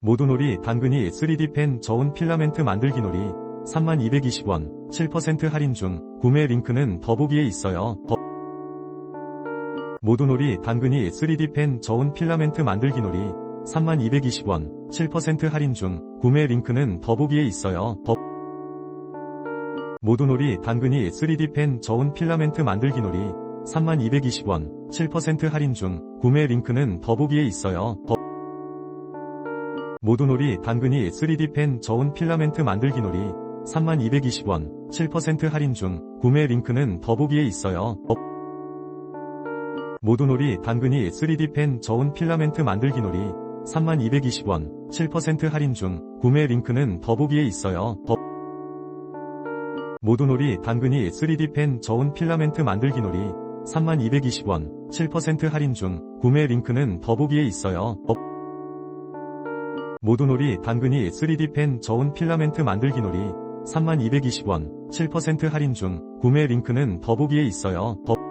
모두놀이 당근이 3D 펜 저온 필라멘트 만들기 놀이 3220원 7% 할인 중 구매 링크는 더보기에 있어요. 더- 모두놀이 당근이 3D 펜 저온 필라멘트 만들기 놀이 3220원 7% 할인 중 구매 링크는 더보기에 있어요. 더- 모두놀이 당근이 3D 펜 저온 필라멘트 만들기 놀이 3220원 7% 할인 중 구매 링크는 더보기에 있어요. 더- 모두놀이 당근이 3D 펜 저온 필라멘트 만들기 놀이 3220원 7% 할인 중 구매 링크는 더보기에 있어요. 더- 모두놀이 당근이 3D 펜 저온 필라멘트 만들기 놀이 3220원 7% 할인 중 구매 링크는 더보기에 있어요. 더- 모두놀이 당근이 3D 펜 저온 필라멘트 만들기 놀이 3220원 7% 할인 중 구매 링크는 더보기에 있어요. 더- 모두놀이 당근이 3D 펜 저온 필라멘트 만들기 놀이 3220원 7% 할인 중 구매 링크는 더보기에 있어요. 더-